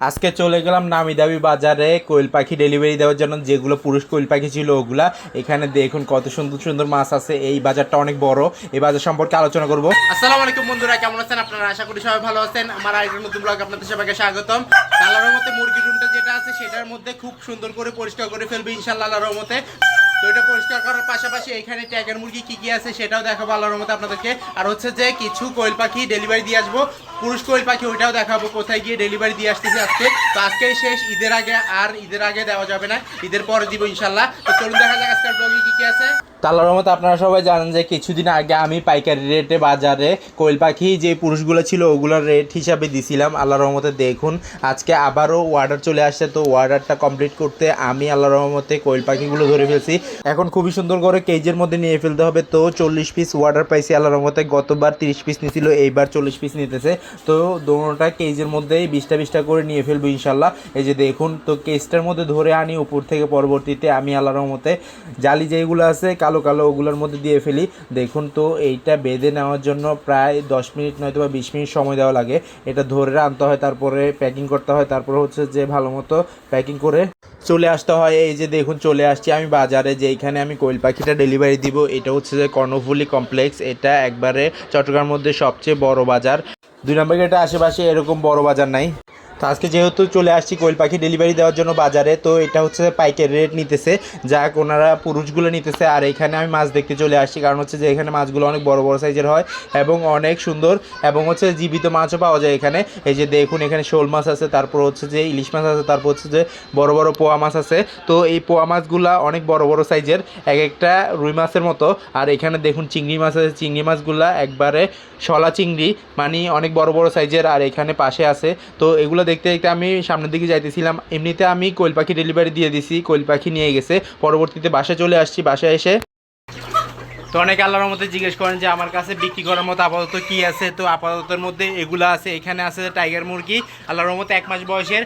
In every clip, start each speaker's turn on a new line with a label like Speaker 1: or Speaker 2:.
Speaker 1: আজকে চলে গেলাম নামি দামি বাজারে, কোয়েল পাখি ডেলিভারি দেওয়ার জন্য। যেগুলো পুরুষ কোয়েল পাখি ছিল ওগুলা। এখানে দেখুন কত সুন্দর সুন্দর মাছ আছে। এই বাজারটা অনেক বড়। এই বাজার সম্পর্কে আলোচনা করব।
Speaker 2: আসসালামু আলাইকুম বন্ধুরা, কেমন আছেন আপনারা? আশা করি সবাই ভালো আছেন। আমার আরেকটা নতুন ব্লগ আপনাদের সবাইকে স্বাগতম। আল্লাহর রহমতে মুরগির রুমটা যেটা আছে, সেটার মধ্যে খুব সুন্দর করে পরিষ্কার করে ফেলবে ইনশাআল্লাহ আল্লাহর রহমতে। তো এটা পরিষ্কার করার পাশাপাশি এখানে ট্যাগের মুরগি কি কি আছে সেটাও দেখাবো আল্লাহর রহমতে আপনাদেরকে। আর হচ্ছে যে কিছু কোয়েল পাখি ডেলিভারি দিয়ে আসব। পুরুষ কোয়েল পাখি ওইটাও দেখাবো, কোথায় গিয়ে ডেলিভারি দিয়ে আসতেছে আজকে। তো আজকেই শেষ, ঈদের আগে আর ঈদের আগে দেওয়া যাবে না, ঈদের পরে দিব ইনশাল্লাহ তো চলুন দেখা যাক আজকের ব্লগে কি কি আছে।
Speaker 1: তাল্লার রহমতে আপনারা সবাই জানেন যে কিছুদিন আগে আমি পাইকারি রেটে বাজারে কোয়েল পাখি যে পুরুষগুলো ছিল ওগুলোর রেট হিসাবে দিছিলাম। আল্লাহ রহমতে দেখুন, আজকে আবারও অর্ডার চলে আসছে। তো অর্ডারটা কমপ্লিট করতে আমি আল্লাহ রহমতে কোয়েল পাখিগুলো ধরে ফেলছি। এখন খুবই সুন্দর করে কেজের মধ্যে নিয়ে ফেলতে হবে। তো চল্লিশ পিস ওয়াটার পাইছি আল্লাহ রহমতে। গতবার তিরিশ পিস নিছিল, এইবার চল্লিশ পিস নিতেছে। তো দোনোটা কেজের মধ্যেই বিশটা বিশটা করে নিয়ে ফেলব ইনশাল্লাহ এই যে দেখুন, তো কেজটার মধ্যে ধরে আনি, উপর থেকে পরবর্তীতে আমি আল্লাহ রহমতে জালি যেগুলো আছে, কালো কালো ওগুলোর মধ্যে দিয়ে ফেলি। দেখুন তো, এইটা বেঁধে নেওয়ার জন্য প্রায় দশ মিনিট নয়তো বা বিশ মিনিট সময় দেওয়া লাগে। এটা ধরে আনতে হয়, তারপরে প্যাকিং করতে হয়, তারপরে হচ্ছে যে ভালো মতো প্যাকিং করে চলে আসতে হয়, এই যে দেখুন চলে আসছি আমি বাজারে যেইখানে আমি কোয়েল পাখিটা ডেলিভারি দিব, এটা হচ্ছে যে কর্ণফুলি কমপ্লেক্স এটা একবারে চট্টগ্রামের মধ্যে সবচেয়ে বড় বাজার। দুই নম্বর গেটের আশেপাশে এরকম বড় বাজার নাই। তো আজকে যেহেতু চলে আসছি কোয়েল পাখি ডেলিভারি দেওয়ার জন্য বাজারে, তো এটা হচ্ছে পাইকারি রেট নিতেছে। যা ওনারা পুরুষগুলো নিতেছে, আর এখানে আমি মাছ দেখতে চলে আসছি। কারণ হচ্ছে যে এখানে মাছগুলো অনেক বড় বড় সাইজের হয় এবং অনেক সুন্দর এবং হচ্ছে জীবিত মাছও পাওয়া যায় এখানে। এই যে দেখুন, এখানে শোল মাছ আছে, তারপর হচ্ছে যে ইলিশ মাছ আছে, তারপর হচ্ছে যে বড় বড় পোয়া মাছ আছে। তো এই পোয়া মাছগুলা অনেক বড় বড় সাইজের এক একটা রুই মাছের মতো। আর এখানে দেখুন, চিংড়ি মাছ আছে, চিংড়ি মাছগুলা একবারে শলা চিংড়ি মানে অনেক বড় বড় সাইজের আর এখানে পাশে আছে। তো এগুলো দেখতে দেখতে আমি সামনের দিকে যাইতেছিলাম। এমনিতে আমি কোয়েল পাখি ডেলিভারি দিয়ে দিছি, কোয়েল পাখি নিয়ে গেছে। পরবর্তীতে বাসায় চলে আসছি, বাসায় এসে
Speaker 2: তো অনেকে আল্লাহর মধ্যে জিজ্ঞেস করেন যে, আমার কাছে বিক্রি করার মতো আপাতত কি আছে? তো আপাততের মধ্যে এগুলো আছে। এখানে আছে টাইগার মুরগি, আল্লাহর রহমতে এক মাস বয়সের।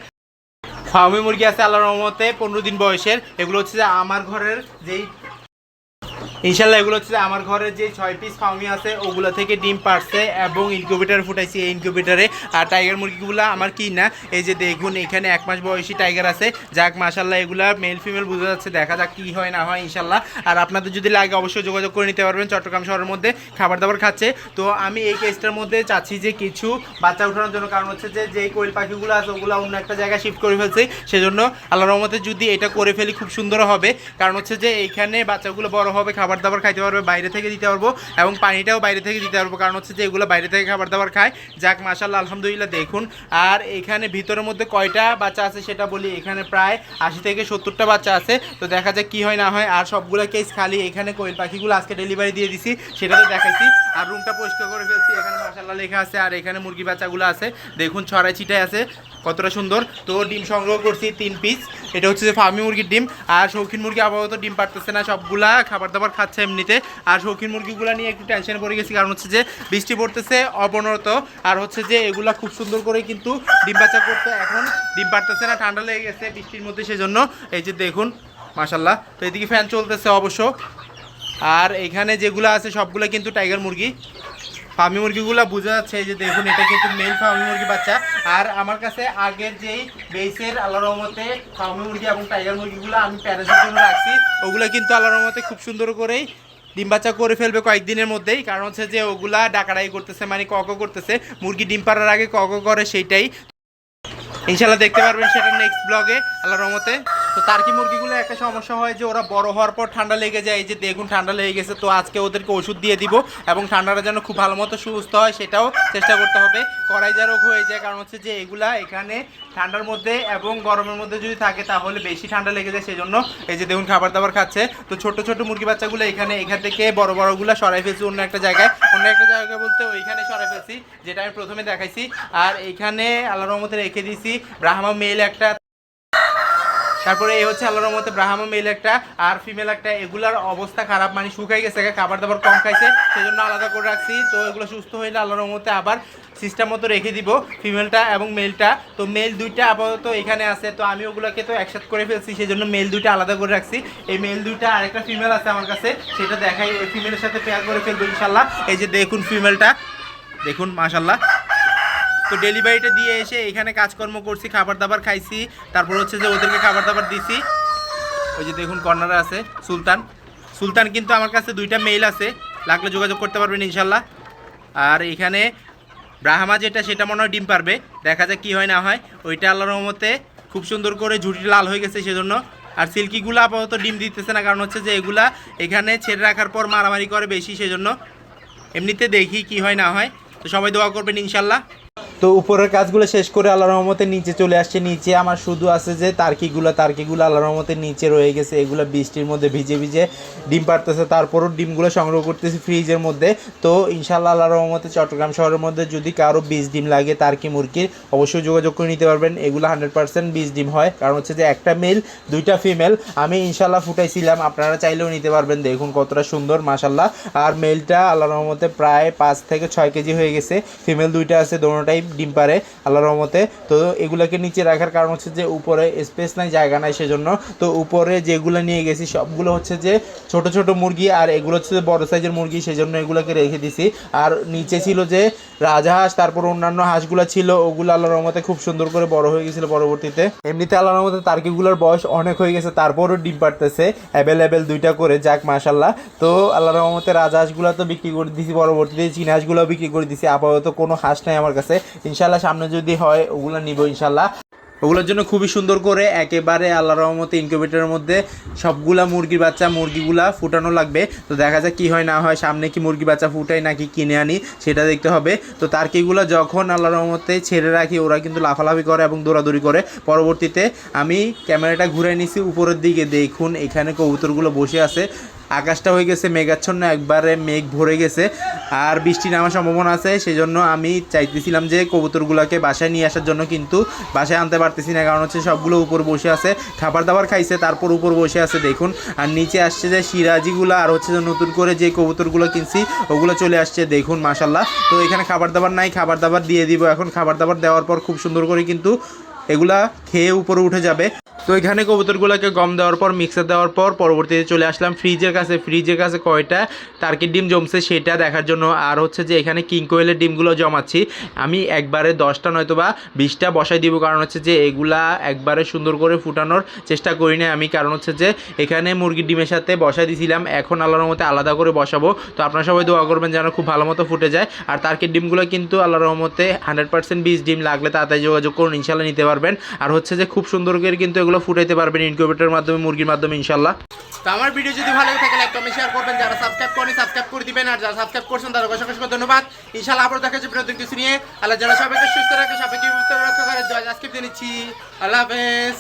Speaker 2: ফার্মি মুরগি আছে আল্লাহর রহমতে পনেরো দিন বয়সের। এগুলো হচ্ছে যে আমার ঘরের যেই ইনশাল্লাহ এগুলো হচ্ছে আমার ঘরে যে ছয় পিস ফার্মি আছে, ওগুলো থেকে ডিম পারছে এবং ইনকিউবেটার ফুটাইছি এই ইনকিউবেটারে আর টাইগার মুরগিগুলো আমার কি না এই যে দেখুন, এখানে এক মাস বয়সী টাইগার আছে। যাক, মাশাল্লাহ, এগুলা মেল ফিমেল বোঝা যাচ্ছে, দেখা যাক কি হয় না হয়, ইনশাল্লাহ। আর আপনাদের যদি লাগে, অবশ্যই যোগাযোগ করে নিতে পারবেন, চট্টগ্রাম শহরের মধ্যে খাবার দাবার খাচ্ছে। তো আমি এই কেসটার মধ্যে চাচ্ছি যে কিছু বাচ্চা উঠানোর জন্য, কারণ হচ্ছে যে, যেই কোয়েল পাখিগুলো আছে, ওগুলো অন্য একটা জায়গায় শিফট করে ফেলছে। সেজন্য আল্লাহ রহমতে যদি এটা করে ফেলি, খুব সুন্দর হবে। কারণ হচ্ছে যে, এইখানে বাচ্চাগুলো বড় হবে, খাবার দাবার খাইতে পারবে, বাইরে থেকে দিতে পারব এবং পানিটাও বাইরে থেকে দিতে পারব। কারণ হচ্ছে যে এগুলো বাইরে থেকে খাবার দাবার খায়। যাক মাশাল্লাহ আলহামদুলিল্লাহ, দেখুন। আর এখানে ভিতরের মধ্যে কয়টা বাচ্চা আছে সেটা বলি। এখানে প্রায় আশি থেকে সত্তরটা বাচ্চা আছে। তো দেখা যাক কি হয় না হয়। আর সবগুলো কেস খালি। এখানে কোয়েল পাখিগুলো আজকে ডেলিভারি দিয়ে দিছি। সেটা তো দেখাইছি। আর রুমটা পরিষ্কার করে ফেলছি। এখানে মাশাল্লাহ লেখা আছে। আর এখানে মুরগি বাচ্চাগুলো আছে। দেখুন, ছড়াই ছিটায় আছে। কতটা সুন্দর? তো ডিম সংগ্রহ করছি তিন পিস এটা হচ্ছে যে ফার্মি মুরগির ডিম। আর শৌখিন মুরগি আপাতত ডিম পারতেছে না, সবগুলা খাবার দাবার খাচ্ছে এমনিতে। আর শৌখিন মুরগিগুলো নিয়ে একটু টেনশনে পড়ে গেছি, কারণ হচ্ছে যে বৃষ্টি পড়তেছে, অবনত। আর হচ্ছে যে এগুলা খুব সুন্দর করে কিন্তু ডিম বাচ্চা করতে এখন ডিম পারতেছে না, ঠান্ডা লেগে গেছে বৃষ্টির মধ্যে সেজন্য। এই যে দেখুন মাশাল্লাহ তো এদিকে ফ্যান চলতেছে অবশ্য। আর এখানে যেগুলো আছে সবগুলো কিন্তু টাইগার মুরগি। ফার্মি মুরগিগুলো বোঝা যাচ্ছে যে দেখুন, এটা কিন্তু মেল ফার্মি মুরগি বাচ্চা। আর আমার কাছে আগের যেই বেসের আল্লাহ রহমতে ফার্মি মুরগি এবং টাইগার মুরগিগুলো আমি প্যারেসের জন্য রাখছি, ওগুলো কিন্তু আল্লাহ রহমতে খুব সুন্দর করেই ডিম বাচ্চা করে ফেলবে কয়েকদিনের মধ্যেই। কারণ হচ্ছে যে ওগুলা ডাকাডাই করতেছে মানে কক করতেছে। মুরগি ডিম পাড়ার আগে কক করে, সেইটাই। ইনশাল্লাহ দেখতে পারবেন সেটা নেক্সট ব্লগে আল্লাহ রহমতে। তো টার্কি মুরগিগুলো একটা সমস্যা হয় যে ওরা বড় হওয়ার পর ঠান্ডা লেগে যায়? এই যে দেখুন, ঠান্ডা লেগে গেছে, তো আজকে ওদেরকে ওষুধ দিয়ে দিব এবং ঠান্ডাটা যেন খুব ভালো মতো সুস্থ হয়, সেটাও চেষ্টা করতে হবে। কড়াইজা রোগ হয়ে যায়, কারণ হচ্ছে যে এগুলা এখানে ঠান্ডার মধ্যে এবং গরমের মধ্যে যদি থাকে, তাহলে বেশি ঠান্ডা লেগে যায়, সেজন্য এই যে দেখুন খাবার দাবার খাচ্ছে। তো ছোট ছোট মুরগি বাচ্চাগুলো এখানে, এখান থেকে বড়, বড়গুলো সরাই ফেলছি অন্য একটা জায়গায়। অন্য একটা জায়গায় বলতে ওইখানে সরাই ফেলছি, যেটা আমি প্রথমে দেখাইছি। আর এইখানে আল্লাহ রহমতে রেখে দিয়েছি, ব্রাহ্মা মেল একটা তারপরে এই হচ্ছে আল্লাহর মতে ব্রাহ্মা মেল একটা, আর ফিমেল একটা, এগুলার অবস্থা খারাপ মানে শুকাই গেছে খাবার দাবার কম খাইছে, সেজন্য আলাদা করে রাখছি। তো এগুলো সুস্থ হইলে আল্লাহর মতে আবার সিস্টেম মতো রেখে দিব ফিমেলটা এবং মেলটা তো মেল দুইটা আপাতত এখানে আছে, তো আমি ওগুলোকে তো একসাথে করে ফেলছি সেই জন্য মেল দুইটা আলাদা করে রাখছি। এই মেল দুইটা আরেকটা ফিমেল আছে আমার কাছে, সেটা দেখাই, ওই ফিমেলের সাথে পেয়ার করে ফেলব ইনশাল্লাহ এই যে দেখুন ফিমেলটা দেখুন মাশাল্লাহ তো ডেলিভারিটা দিয়ে এসে এখানে কাজকর্ম করছি খাবার দাবার খাইছি, তারপর হচ্ছে যে ওদেরকে খাবার দাবার দিছি। ওই যে দেখুন কর্নারে আছে সুলতান। সুলতান কিন্তু আমার কাছে দুইটা মেইল আছে, লাগলে যোগাযোগ করতে পারবেন ইনশাল্লাহ। আর এখানে ব্রাহ্মা যেটা, সেটা মনে হয় ডিম পারবে। দেখা যাক কি হয়, না হয়। ওইটা আল্লাহর রহমতে খুব সুন্দর করে ঝুটি লাল হয়ে গেছে সেজন্য। আর সিল্কিগুলো আপাতত ডিম দিতেছে না, কারণ হচ্ছে যে এগুলা এখানে ছেড়ে রাখার পর মারামারি করে বেশি সেজন্য। এমনিতে দেখি কি হয়, না হয়। তো সবাই দোয়া করবেন ইনশাল্লাহ।
Speaker 1: তো উপরের কাজগুলো শেষ করে আল্লাহ রহমতে নিচে চলে আসছে। নিচে আমার শুধু আছে যে তার্কিগুলো তার্কিগুলো আল্লাহ রহমতে নিচে রয়ে গেছে। এগুলো বৃষ্টির মধ্যে ভিজে ভিজে ডিম পারতেছে তারপরও ডিমগুলো সংগ্রহ করতেছি ফ্রিজের মধ্যে। তো ইনশাল্লাহ আল্লাহ রহমতে চট্টগ্রাম শহরের মধ্যে যদি কারও বীজ ডিম লাগে, তার্কি মুরগির, অবশ্যই যোগাযোগ করে নিতে পারবেন। এগুলো হান্ড্রেড পার্সেন্ট বীজ ডিম হয়। কারণ হচ্ছে যে একটা মেল, দুইটা ফিমেল, আমি ইনশাল্লাহ ফুটাইছিলাম। আপনারা চাইলেও নিতে পারবেন। দেখুন কতটা সুন্দর মাসাল্লাহ আর মেলটা আল্লাহ রহমতে প্রায় পাঁচ থেকে ছয় কেজি হয়ে গেছে। ফিমেল দুইটা আছে দোনোটাই ডিম পারে আল্লাহ রহমতে। তো এগুলাকে নিচে রাখার কারণ হচ্ছে যে উপরে স্পেস নাই, জায়গা নাই সেজন্য। তো উপরে যেগুলো নিয়ে গেছি, সবগুলো হচ্ছে যে ছোট ছোট মুরগি, আর এগুলো হচ্ছে যে বড় সাইজের মুরগি, সেজন্য এগুলোকে রেখে দিছি। আর নিচে ছিল যে রাজহাঁস, তারপর অন্যান্য হাঁসগুলো ছিল, ওগুলো আল্লাহ রহমতে খুব সুন্দর করে বড় হয়ে গেছিল পরবর্তীতে। এমনিতে আল্লাহ রহমতে তার্কিগুলোর বয়স অনেক হয়ে গেছে, তারপরও ডিম পারতেছে অ্যাভেলেবেল দুইটা করে, যাক মাশাল্লাহ তো আল্লাহ রহমতে রাজহাঁসগুলো তো বিক্রি করে দিছি পরবর্তীতে চীন হাঁসগুলো বিক্রি করে দিছি, আপাতত কোনো হাঁস নাই আমার কাছে। ইনশাল্লাহ সামনে যদি হয়, ওগুলো নিব ইনশাল্লাহ ওগুলোর জন্য খুবই সুন্দর করে একেবারে আল্লাহ রহমতে ইনকিউবেটরের মধ্যে সবগুলা মুরগির বাচ্চা, মুরগিগুলা ফুটানো লাগবে। তো দেখা যাক কি হয়, না হয়, সামনে কি মুরগি বাচ্চা ফুটাই নাকি কিনে আনি, সেটা দেখতে হবে। তো তার্কিগুলো যখন আল্লাহ রহমতে ছেড়ে রাখি, ওরা কিন্তু লাফালাফি করে এবং দৌড়াদৌড়ি করে। পরবর্তীতে আমি ক্যামেরাটা ঘুরে নিছি, উপরের দিকে দেখুন, এখানে কবুতরগুলো বসে আছে। আকাশটা হয়ে গেছে মেঘাচ্ছন্ন, একবারে মেঘ ভরে গেছে আর বৃষ্টি নামার সম্ভাবনা আছে, সেজন্য আমি চাইতেছিলাম যে কবুতরগুলোকে বাসায় নিয়ে আসার জন্য, কিন্তু বাসায় আনতে পারতেছি না, কারণ হচ্ছে সবগুলো উপর বসে আছে, খাবার দাবার খাইছে, তারপর উপর বসে আছে, দেখুন। আর নিচে আসছে যে সিরাজিগুলো, আর হচ্ছে যে নতুন করে যে কবুতরগুলো কিনছি, ওগুলো চলে আসছে, দেখুন মাসাল্লাহ তো এখানে খাবার দাবার নাই, খাবার দাবার দিয়ে দিব, এখন খাবার দাবার দেওয়ার পর খুব সুন্দর করে কিন্তু এগুলা খেয়ে উপরে উঠে যাবে। তো এখানে কবুতরগুলোকে গম দেওয়ার পর মিক্সার দেওয়ার পর পরবর্তীতে চলে আসলাম ফ্রিজের কাছে। ফ্রিজের কাছে কয়টা? টার্কির ডিম জমছে সেটা দেখার জন্য। আর হচ্ছে যে এখানে কিং কোয়েলের ডিমগুলো জমাচ্ছি। আমি একবারে দশটা নয়তো বা বিশটা বসাই দিব। কারণ হচ্ছে যে এগুলা একবারে সুন্দর করে ফুটানোর চেষ্টা করি না আমি। কারণ হচ্ছে যে এখানে মুরগির ডিমের সাথে বসাই দিয়েছিলাম এখন আল্লাহর মতে আলাদা করে বসাবো। তো আপনারা সবাই দোয়া করবেন যেন খুব ভালো মতো ফুটে যায়। আর টার্কির ডিমগুলো কিন্তু আল্লাহর রহমতে হান্ড্রেড পার্সেন্ট বীজ ডিম লাগলে তাড়াতাড়ি যোগাযোগ করুন। ইনশাল্লাহ নিতে পারবেন। আর হচ্ছে যে খুব সুন্দর করে কিন্তু এগুলো ফুটাইতে পারবেন ইনকিউবেটরের মাধ্যমে, মুরগির মাধ্যমে ইনশাল্লাহ
Speaker 2: তো আমার ভিডিও যদি ভালো থাকে লাইক কমেন্ট শেয়ার করবেন। যারা সাবস্ক্রাইব করেন সাবস্ক্রাইব করে দিবেন। আর যারা সাবস্ক্রাইব করছেন, তাদের অসংখ্য অসংখ্য ধন্যবাদ। ইনশাল্লাহ আবার দেখা যাবে নতুন কিছু নিয়ে। আল্লাহ যারা সবাইকে সুস্থ রাখে, সবাইকে সুস্থ রাখা করে আজকে দিয়ে নিচ্ছি। আল্লাহ হাফেজ।